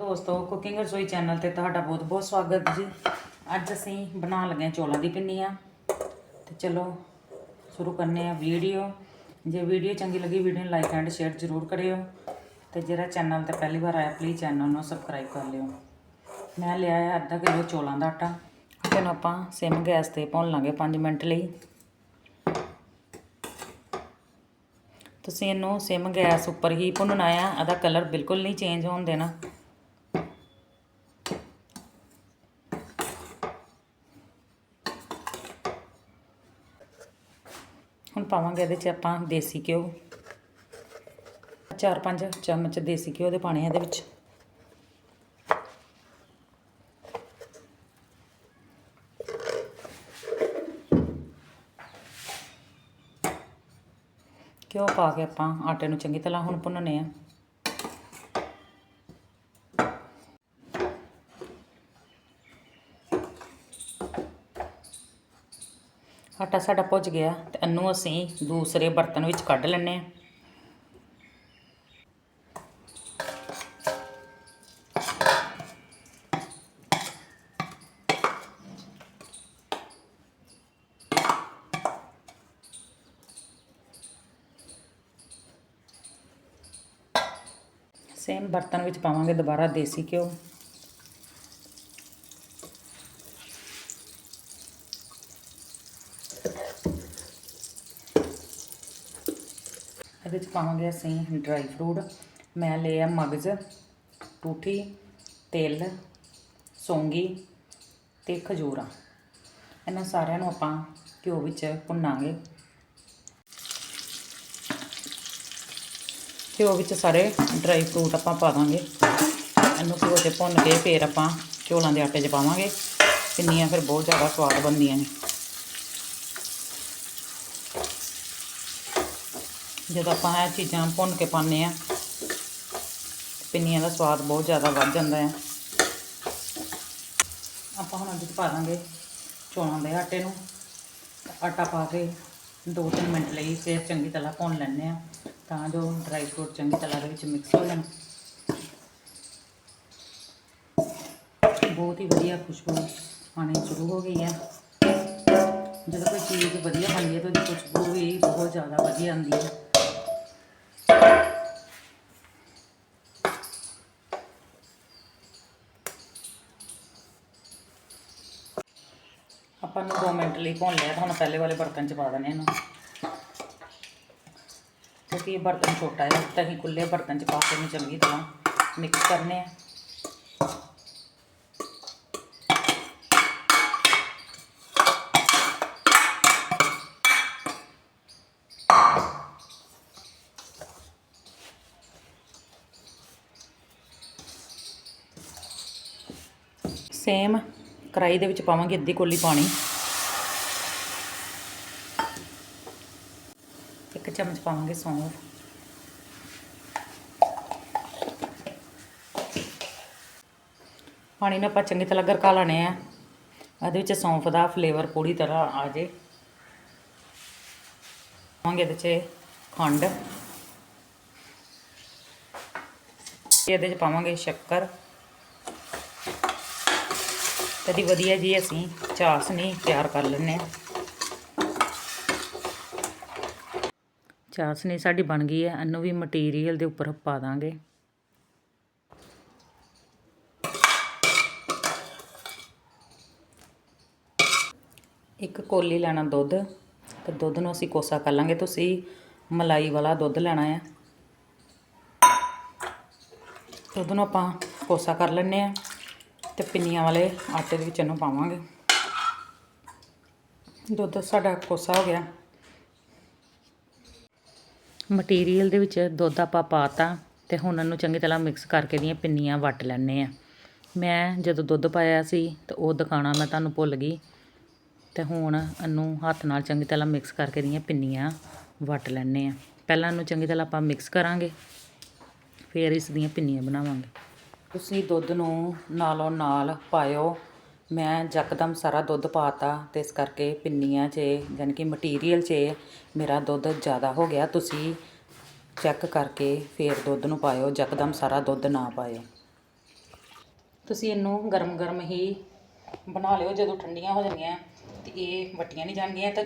ਦੋਸਤੋ ਕੁਕਿੰਗ ਰਸੋਈ ਚੈਨਲ ਤੇ ਤੁਹਾਡਾ ਬਹੁਤ-ਬਹੁਤ ਸਵਾਗਤ ਜੀ। ਅੱਜ ਅਸੀਂ ਬਣਾਉਣ ਲੱਗੇ ਹਾਂ ਚੋਲਾਂ ਦੀ ਪਿੰਨੀਆਂ ਤੇ ਚਲੋ, ਸ਼ੁਰੂ ਕਰਨੇ ਆ ਵੀਡੀਓ ਜੇ ਵੀਡੀਓ ਚੰਗੀ ਲੱਗੀ ਵੀਡੀਓ ਨੂੰ ਲਾਈਕ ਐਂਡ ਸ਼ੇਅਰ ਜ਼ਰੂਰ ਕਰਿਓ। ਤੇ ਜਿਹੜਾ ਚੈਨਲ ਤੇ ਪਹਿਲੀ ਵਾਰ ਆਇਆ ਪਲੀਜ਼ ਚੈਨਲ ਨੂੰ ਸਬਸਕ੍ਰਾਈਬ ਕਰ ਲਿਓ। ਮੈਂ ਲਿਆ ਹੈ ਅੱਧਾ ਕਿਲੋ ਚੋਲਾਂ ਦਾ ਆਟਾ। ਇਹਨੂੰ ਆਪਾਂ ਸਿਮ ਗੈਸ ਤੇ ਭੁੰਨ ਲਾਂਗੇ 5 ਮਿੰਟ ਲਈ। ਤੁਸੀਂ ਇਹਨੂੰ ਸਿਮ ਗੈਸ ਉੱਪਰ ਹੀ ਭੁੰਨਣਾ ਆ, ਇਹਦਾ ਕਲਰ ਬਿਲਕੁਲ ਨਹੀਂ ਚੇਂਜ ਹੋਣ ਦੇਣਾ। ਹੁਣ ਪਾਵਾਂਗੇ ਇਹਦੇ 'ਚ ਆਪਾਂ ਦੇਸੀ ਘਿਓ। ਚਾਰ ਪੰਜ ਚਮਚ ਦੇਸੀ ਘਿਓ ਦੇ ਪਾਣੇ ਇਹਦੇ ਵਿੱਚ। ਘਿਓ ਪਾ ਕੇ ਆਪਾਂ ਆਟੇ ਨੂੰ ਚੰਗੀ ਤਰ੍ਹਾਂ ਹੁਣ ਭੁੰਨਣੇ ਆ। ਆਟਾ ਸਾਡਾ ਭੁੱਜ ਗਿਆ ਤੇ ਇਹਨੂੰ ਅਸੀਂ ਦੂਸਰੇ ਬਰਤਨ ਵਿੱਚ ਕੱਢ ਲੈਣੇ ਆ ਸੇਮ ਬਰਤਨ ਵਿੱਚ ਪਾਵਾਂਗੇ ਦੁਬਾਰਾ ਦੇਸੀ ਘਿਓ। ਇਹਦੇ ਚ ਪਾਵਾਂਗੇ ਅਸੀਂ ਡਰਾਈ ਫਰੂਟ ਮੈਂ ਲਿਆ ਮਗਜ਼ ਟੂਠੀ, ਤਿਲ, ਸੌਂਗੀ ਤੇ ਖਜੂਰਾਂ। ਇਹਨਾਂ ਸਾਰਿਆਂ ਨੂੰ ਆਪਾਂ ਘਿਓ ਵਿੱਚ ਭੁੰਨਾਂਗੇ। ਘਿਓ ਵਿੱਚ ਸਾਰੇ ਡਰਾਈ ਫਰੂਟ ਆਪਾਂ ਪਾ ਦਾਂਗੇ। ਇਹਨੂੰ ਘਿਓ 'ਚ ਭੁੰਨ ਕੇ ਫਿਰ ਆਪਾਂ ਚੌਲਾਂ ਦੇ ਆਟੇ 'ਚ ਪਾਵਾਂਗੇ। ਪਿੰਨੀਆਂ ਫਿਰ ਬਹੁਤ ਜ਼ਿਆਦਾ ਸਵਾਦ ਬਣਦੀਆਂ ਨੇ। ਜਦੋਂ ਆਪਾਂ ਇਹ ਚੀਜ਼ਾਂ ਭੁੰਨ ਕੇ ਪਾਉਂਦੇ ਆ ਪਿੰਨੀਆਂ ਦਾ ਸਵਾਦ ਬਹੁਤ ਜ਼ਿਆਦਾ ਵੱਧ ਜਾਂਦਾ ਹੈ। ਆਪਾਂ ਹੁਣ ਇਹਦੇ 'ਚ ਪਾ ਦਾਂਗੇ ਚੌਲਾਂ ਦੇ ਆਟੇ ਨੂੰ। ਆਟਾ ਪਾ ਕੇ 2-3 ਮਿੰਟ ਲਈ ਫਿਰ ਚੰਗੀ ਤਰ੍ਹਾਂ ਭੁੰਨ ਲੈਂਦੇ ਆ ਤਾਂ ਜੋ ਡਰਾਈ ਫਰੂਟ ਚੰਗੀ ਤਰ੍ਹਾਂ ਦੇ ਵਿੱਚ ਮਿਕਸ ਹੋ ਜਾਣ। ਬਹੁਤ ਹੀ ਵਧੀਆ ਖੁਸ਼ਬੂ ਆਣੀ ਸ਼ੁਰੂ ਹੋ ਗਈ ਹੈ। ਜਦੋਂ ਕੋਈ ਚੀਜ਼ ਵਧੀਆ ਬਣਦੀ ਹੈ ਤਾਂ ਉਹਦੀ ਖੁਸ਼ਬੂ ਵੀ ਬਹੁਤ ਜ਼ਿਆਦਾ ਵਧੀਆ ਆਉਂਦੀ ਹੈ। ਆਪਾਂ ਨੂੰ 2 ਮਿੰਟ ਲਈ ਭੁੰਨ ਲਿਆ ਤਾਂ ਹੁਣ ਪਹਿਲੇ ਵਾਲੇ ਬਰਤਨ 'ਚ ਪਾ ਦਿੰਦੇ ਇਹਨੂੰ। ਕਿਉਂਕਿ ਇਹ ਬਰਤਨ ਛੋਟਾ ਹੈ, ਤਾਂ ਅਸੀਂ ਖੁੱਲੇ ਬਰਤਨ 'ਚ ਪਾ ਕੇ ਇਹਨੂੰ ਚੰਗੀ ਤਰ੍ਹਾਂ ਮਿਕਸ ਕਰਨੇ ਆ। ਸੇਮ ਕੜਾਈ ਦੇ ਵਿੱਚ ਪਾਵਾਂਗੇ ਅੱਧੀ ਕੋਲੀ ਪਾਣੀ। ਇੱਕ ਚਮਚ ਪਾਵਾਂਗੇ ਸੌਂਫ। ਪਾਣੀ ਨੂੰ ਆਪਾਂ ਚੰਗੀ ਤਰ੍ਹਾਂ ਗਰਕਾ ਲੈਣੇ ਆ। ਇਹਦੇ ਵਿੱਚ ਸੌਂਫ ਦਾ ਫਲੇਵਰ ਪੂਰੀ ਤਰ੍ਹਾਂ ਆ ਜੇ। ਪਾਵਾਂਗੇ ਇਹਦੇ 'ਚ ਖੰਡ। ਇਹਦੇ 'ਚ ਪਾਵਾਂਗੇ ਸ਼ੱਕਰ। ਕਦੀ ਵਧੀਆ ਜੀ ਅਸੀਂ ਚਾਸਨੀ ਤਿਆਰ ਕਰ ਲੈਂਦੇ ਹਾਂ। ਚਾਸਨੀ ਸਾਡੀ ਬਣ ਗਈ ਹੈ, ਇਹਨੂੰ ਵੀ ਮਟੀਰੀਅਲ ਦੇ ਉੱਪਰ ਪਾ ਦਾਂਗੇ। ਇੱਕ ਕੋਲੀ ਲੈਣਾ ਦੁੱਧ, ਤੇ ਦੁੱਧ ਨੂੰ ਅਸੀਂ ਕੋਸਾ ਕਰ ਲਾਂਗੇ। ਤੁਸੀਂ ਮਲਾਈ ਵਾਲਾ ਦੁੱਧ ਲੈਣਾ ਹੈ। ਦੁੱਧ ਨੂੰ ਆਪਾਂ ਕੋਸਾ ਕਰ ਲੈਂਦੇ ਆ ਤੇ ਪਿੰਨੀਆਂ ਵਾਲੇ ਆਟੇ ਦੇ ਵਿੱਚ ਇਹਨੂੰ ਪਾਵਾਂਗੇ। ਦੁੱਧ ਸਾਡਾ ਕੋਸਾ ਹੋ ਗਿਆ। ਮਟੀਰੀਅਲ ਦੇ ਵਿੱਚ ਦੁੱਧ ਆਪਾਂ ਪਾਤਾ ਤੇ ਹੁਣ ਇਹਨੂੰ ਚੰਗੀ ਤਰ੍ਹਾਂ ਮਿਕਸ ਕਰਕੇ ਦੀਆਂ ਪਿੰਨੀਆਂ ਵੱਟ ਲੈਣੇ ਆ ਮੈਂ ਜਦੋਂ ਦੁੱਧ ਪਾਇਆ ਸੀ ਤੇ ਉਹ ਦਿਖਾਣਾ ਮੈਂ ਤੁਹਾਨੂੰ ਭੁੱਲ ਗਈ। ਤੇ ਹੁਣ ਇਹਨੂੰ ਹੱਥ ਨਾਲ ਚੰਗੀ ਤਰ੍ਹਾਂ ਮਿਕਸ ਕਰਕੇ ਦੀਆਂ ਪਿੰਨੀਆਂ ਵੱਟ ਲੈਣੇ ਆ ਪਹਿਲਾਂ ਇਹਨੂੰ ਚੰਗੀ ਤਰ੍ਹਾਂ ਆਪਾਂ ਮਿਕਸ ਕਰਾਂਗੇ, ਫਿਰ ਇਸ ਦੀਆਂ ਪਿੰਨੀਆਂ ਬਣਾਵਾਂਗੇ। ਤੁਸੀਂ ਦੁੱਧ ਨੂੰ ਨਾਲੋਂ ਨਾਲ ਪਾਇਓ। ਮੈਂ ਯਕਦਮ ਸਾਰਾ ਦੁੱਧ ਪਾਤਾ ਤੇ ਇਸ ਕਰਕੇ ਪਿੰਨੀਆਂ 'ਚ ਯਾਨੀ ਕਿ ਮਟੀਰੀਅਲ 'ਚ ਮੇਰਾ ਦੁੱਧ ਜ਼ਿਆਦਾ ਹੋ ਗਿਆ। ਤੁਸੀਂ ਚੈੱਕ ਕਰਕੇ ਫਿਰ ਦੁੱਧ ਨੂੰ ਪਾਇਓ ਯਕਦਮ ਸਾਰਾ ਦੁੱਧ ਨਾ ਪਾਇਓ। ਤੁਸੀਂ ਇਹਨੂੰ ਗਰਮ ਗਰਮ ਹੀ ਬਣਾ ਲਿਓ ਜਦੋਂ ਠੰਡੀਆਂ ਹੋ ਜਾਂਦੀਆਂ ਤੇ ਇਹ ਵਟੀਆਂ ਨਹੀਂ ਜਾਣਗੀਆਂ। ਤਾਂ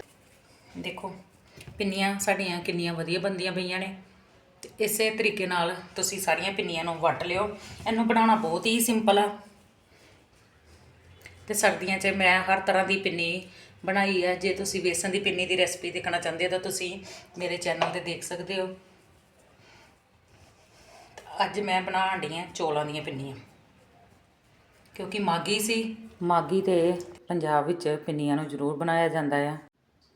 ਦੇਖੋ, ਪਿੰਨੀਆਂ ਸਾਡੀਆਂ ਕਿੰਨੀਆਂ ਵਧੀਆ ਬੰਦੀਆਂ ਪਈਆਂ ਨੇ। ਇਸੇ ਤਰੀਕੇ ਨਾਲ ਤੁਸੀਂ ਸਾਰੀਆਂ ਪਿੰਨੀਆਂ ਨੂੰ ਵੱਟ ਲਿਓ। ਇਹਨੂੰ ਬਣਾਉਣਾ ਬਹੁਤ ਹੀ ਸਿੰਪਲ ਆ। ਤੇ ਸਰਦੀਆਂ 'ਚ ਮੈਂ ਹਰ ਤਰ੍ਹਾਂ ਦੀ ਪਿੰਨੀ ਬਣਾਈ ਹੈ ਜੇ ਤੁਸੀਂ ਵੇਸਣ ਦੀ ਪਿੰਨੀ ਦੀ ਰੈਸਪੀ ਦੇਖਣਾ ਚਾਹੁੰਦੇ ਹੋ ਤਾਂ ਤੁਸੀਂ ਮੇਰੇ ਚੈਨਲ ਤੇ ਦੇਖ ਸਕਦੇ ਹੋ। ਅੱਜ ਮੈਂ ਬਣਾਉਣ ਡਈ ਹਾਂ ਚੋਲਾਂ ਦੀਆਂ ਪਿੰਨੀਆਂ। ਕਿਉਂਕਿ ਮਾਗੀ ਸੀ। ਮਾਗੀ ਤੇ ਪੰਜਾਬ ਵਿੱਚ ਪਿੰਨੀਆਂ ਨੂੰ ਜ਼ਰੂਰ ਬਣਾਇਆ ਜਾਂਦਾ ਆ।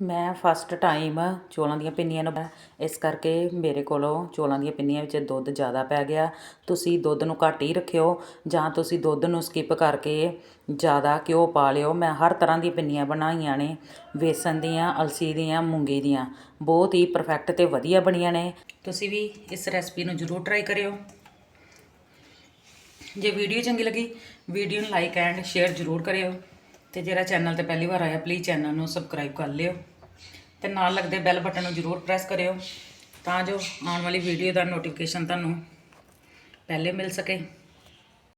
ਮੈਂ ਫਸਟ ਟਾਈਮ ਚੋਲਾਂ ਦੀਆਂ ਪਿੰਨੀਆਂ ਨੂੰ ਇਸ ਕਰਕੇ ਮੇਰੇ ਕੋਲੋਂ ਚੌਲਾਂ ਦੀਆਂ ਪਿੰਨੀਆਂ ਵਿੱਚ ਦੁੱਧ ਜ਼ਿਆਦਾ ਪੈ ਗਿਆ। ਤੁਸੀਂ ਦੁੱਧ ਨੂੰ ਘੱਟ ਹੀ ਰੱਖਿਓ ਜਾਂ ਤੁਸੀਂ ਦੁੱਧ ਨੂੰ ਸਕਿਪ ਕਰਕੇ ਜ਼ਿਆਦਾ ਘਿਓ ਪਾ ਲਿਓ। ਮੈਂ ਹਰ ਤਰ੍ਹਾਂ ਦੀਆਂ ਪਿੰਨੀਆਂ ਬਣਾਈਆਂ ਨੇ। ਵੇਸਣ ਦੀਆਂ, ਅਲਸੀ ਦੀਆਂ, ਮੂੰਗੀ ਦੀਆਂ। ਬਹੁਤ ਹੀ ਪਰਫੈਕਟ ਤੇ ਵਧੀਆ ਬਣੀਆਂ ਨੇ। ਤੁਸੀਂ ਵੀ ਇਸ ਰੈਸਪੀ ਨੂੰ ਜ਼ਰੂਰ ਟਰਾਈ ਕਰਿਓ। ਜੇ ਵੀਡੀਓ ਚੰਗੀ ਲੱਗੀ ਵੀਡੀਓ ਨੂੰ ਲਾਈਕ ਐਂਡ ਸ਼ੇਅਰ ਜ਼ਰੂਰ ਕਰਿਓ। ਤੇ ਜਿਹੜਾ ਚੈਨਲ ਤੇ ਪਹਿਲੀ ਵਾਰ ਆਇਆ ਪਲੀਜ਼ ਚੈਨਲ ਨੂੰ ਸਬਸਕ੍ਰਾਈਬ ਕਰ ਲਿਓ ਤੇ ਨਾਲ ਲੱਗਦੇ ਬੈਲ ਬਟਨ ਨੂੰ ਜ਼ਰੂਰ ਪ੍ਰੈਸ ਕਰਿਓ ਤਾਂ ਜੋ ਆਉਣ ਵਾਲੀ ਵੀਡੀਓ ਦਾ ਨੋਟੀਫਿਕੇਸ਼ਨ ਤੁਹਾਨੂੰ ਪਹਿਲੇ ਮਿਲ ਸਕੇ।